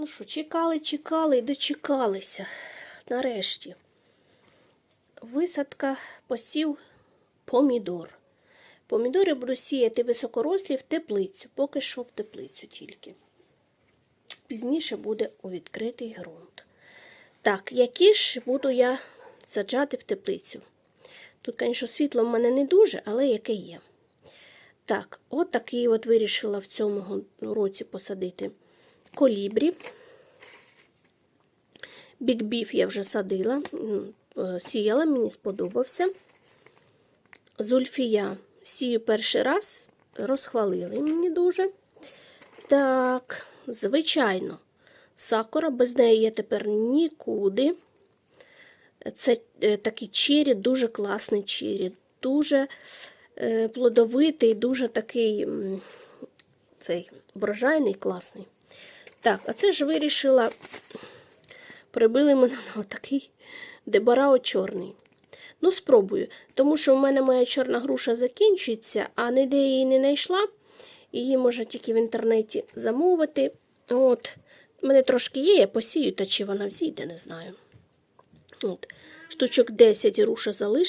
Ну що, чекали, чекали і дочекалися. Нарешті. Висадка посів помідор. Помідори буду сіяти високорослі в теплицю, поки що в теплицю тільки. Пізніше буде у відкритий ґрунт. Так, які ж буду я саджати в теплицю? Тут, звісно, світло в мене не дуже, але яке є. Так, от такий от вирішила в цьому році посадити колібрі. Бікбіф я вже садила, е, сіяла, мені сподобався. Зульфія сію перший раз, розхвалили мені дуже. Так, звичайно, сакура, без неї я тепер нікуди. Це е, такий чері, дуже класний чері, дуже е, плодовитий, дуже такий цей врожайний, класний. Так, а це ж вирішила, прибили мене на отакий дебарао чорний. Ну, спробую, тому що в мене моя чорна груша закінчується, а ніде її не знайшла. Її можна тільки в інтернеті замовити. От, в мене трошки є, я посію, та чи вона взійде, не знаю. От, штучок 10 груша залишила.